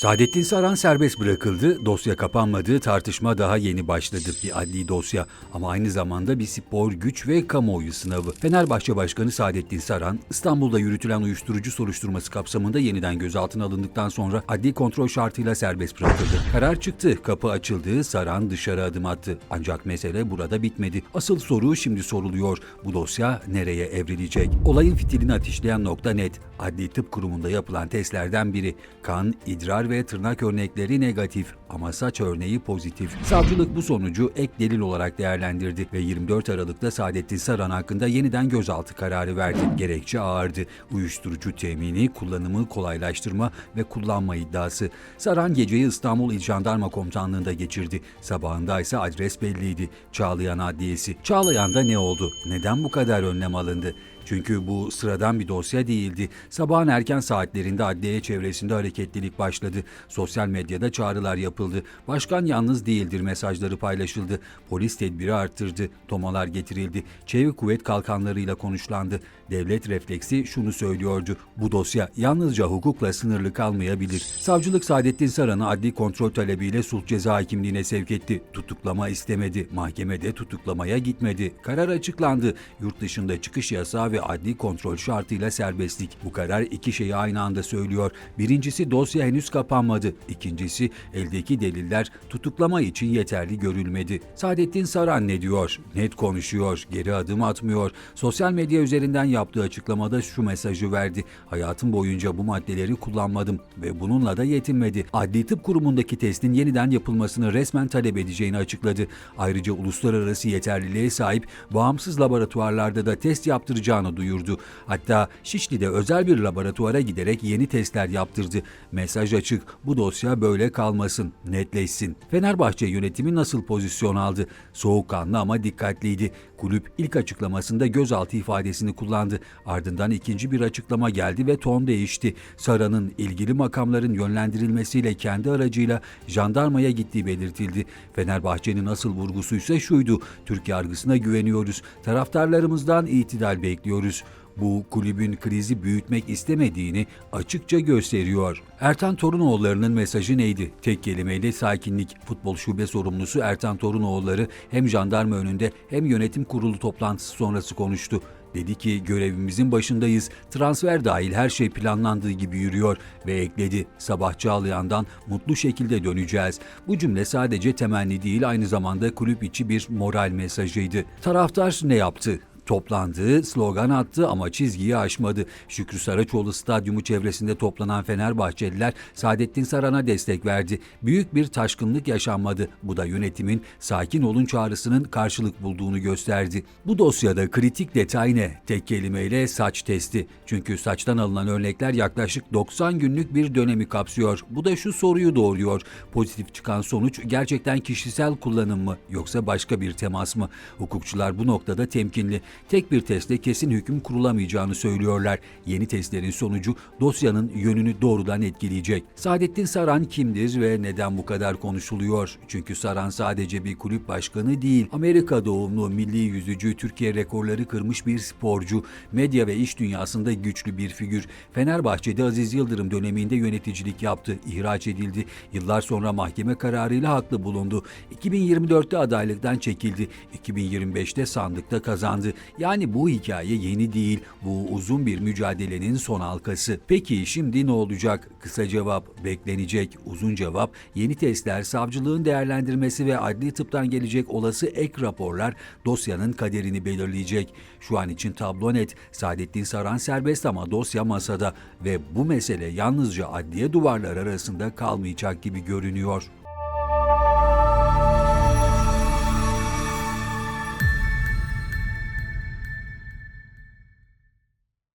Saadettin Saran serbest bırakıldı. Dosya kapanmadı. Tartışma daha yeni başladı. Bir adli dosya ama aynı zamanda bir spor, güç ve kamuoyu sınavı. Fenerbahçe Başkanı Saadettin Saran, İstanbul'da yürütülen uyuşturucu soruşturması kapsamında yeniden gözaltına alındıktan sonra adli kontrol şartıyla serbest bırakıldı. Karar çıktı, kapı açıldı, Saran dışarı adım attı. Ancak mesele burada bitmedi. Asıl soru şimdi soruluyor. Bu dosya nereye evrilecek? Olayın fitilini ateşleyen nokta net. Adli Tıp Kurumu'nda yapılan testlerden biri. Kan, idrar ve tırnak örnekleri negatif ama saç örneği pozitif. Savcılık bu sonucu ek delil olarak değerlendirdi ve 24 Aralık'ta Saadettin Saran hakkında yeniden gözaltı kararı verdi. Gerekçe ağırdı. Uyuşturucu temini, kullanımı kolaylaştırma ve kullanma iddiası. Saran geceyi İstanbul İl Jandarma Komutanlığı'nda geçirdi. Sabahında ise adres belliydi. Çağlayan Adliyesi. Çağlayan'da ne oldu? Neden bu kadar önlem alındı? Çünkü bu sıradan bir dosya değildi. Sabahın erken saatlerinde adliye çevresinde hareketlilik başladı. Sosyal medyada çağrılar yapıldı. Başkan yalnız değildir mesajları paylaşıldı. Polis tedbiri arttırdı. Tomalar getirildi. Çevik kuvvet kalkanlarıyla konuşlandı. Devlet refleksi şunu söylüyordu. Bu dosya yalnızca hukukla sınırlı kalmayabilir. Savcılık Saadettin Saran'ı adli kontrol talebiyle sulh ceza hakimliğine sevk etti. Tutuklama istemedi. Mahkemede tutuklamaya gitmedi. Karar açıklandı. Yurt dışında çıkış yasağı ve adli kontrol şartıyla serbestlik. Bu karar iki şeyi aynı anda söylüyor. Birincisi dosya henüz kapanmadı. İkincisi eldeki deliller tutuklama için yeterli görülmedi. Saadettin Saran ne diyor? Net konuşuyor, geri adım atmıyor. Sosyal medya üzerinden yaptığı açıklamada şu mesajı verdi. Hayatım boyunca bu maddeleri kullanmadım ve bununla da yetinmedi. Adli Tıp Kurumu'ndaki testin yeniden yapılmasını resmen talep edeceğini açıkladı. Ayrıca uluslararası yeterliliğe sahip bağımsız laboratuvarlarda da test yaptıracağını duyurdu. Hatta Şişli'de özel bir laboratuvara giderek yeni testler yaptırdı. Mesaj açık. Bu dosya böyle kalmasın, netleşsin. Fenerbahçe yönetimi nasıl pozisyon aldı? Soğukkanlı ama dikkatliydi. Kulüp ilk açıklamasında gözaltı ifadesini kullandı. Ardından ikinci bir açıklama geldi ve ton değişti. Sara'nın ilgili makamların yönlendirilmesiyle kendi aracıyla jandarmaya gittiği belirtildi. Fenerbahçe'nin asıl vurgusu ise şuydu. Türk yargısına güveniyoruz. Taraftarlarımızdan itidal bekliyoruz bu kulübün krizi büyütmek istemediğini açıkça gösteriyor. Ertan Torunoğulları'nın mesajı neydi? Tek kelimeyle sakinlik. Futbol şube sorumlusu Ertan Torunoğulları hem jandarma önünde hem yönetim kurulu toplantısı sonrası konuştu. Dedi ki görevimizin başındayız. Transfer dahil her şey planlandığı gibi yürüyor ve ekledi. Sabah Çağlayan'dan mutlu şekilde döneceğiz. Bu cümle sadece temenni değil aynı zamanda kulüp içi bir moral mesajıydı. Taraftar ne yaptı? Toplandı, slogan attı ama çizgiyi aşmadı. Şükrü Saraçoğlu stadyumu çevresinde toplanan Fenerbahçeliler Saadettin Saran'a destek verdi. Büyük bir taşkınlık yaşanmadı. Bu da yönetimin sakin olun çağrısının karşılık bulduğunu gösterdi. Bu dosyada kritik detay ne? Tek kelimeyle saç testi. Çünkü saçtan alınan örnekler yaklaşık 90 günlük bir dönemi kapsıyor. Bu da şu soruyu doğuruyor. Pozitif çıkan sonuç gerçekten kişisel kullanım mı yoksa başka bir temas mı? Hukukçular bu noktada temkinli tek bir testle kesin hüküm kurulamayacağını söylüyorlar. Yeni testlerin sonucu dosyanın yönünü doğrudan etkileyecek. Saadettin Saran kimdir ve neden bu kadar konuşuluyor? Çünkü Saran sadece bir kulüp başkanı değil, Amerika doğumlu milli yüzücü, Türkiye rekorları kırmış bir sporcu, medya ve iş dünyasında güçlü bir figür. Fenerbahçe'de Aziz Yıldırım döneminde yöneticilik yaptı, ihraç edildi. Yıllar sonra mahkeme kararıyla haklı bulundu. 2024'te adaylıktan çekildi. 2025'te sandıkta kazandı. Yani bu hikaye yeni değil. Bu uzun bir mücadelenin son halkası. Peki şimdi ne olacak? Kısa cevap beklenecek. Uzun cevap yeni testler, savcılığın değerlendirmesi ve adli tıptan gelecek olası ek raporlar dosyanın kaderini belirleyecek. Şu an için tablo net. Saadettin Saran serbest ama dosya masada ve bu mesele yalnızca adliye duvarlar arasında kalmayacak gibi görünüyor.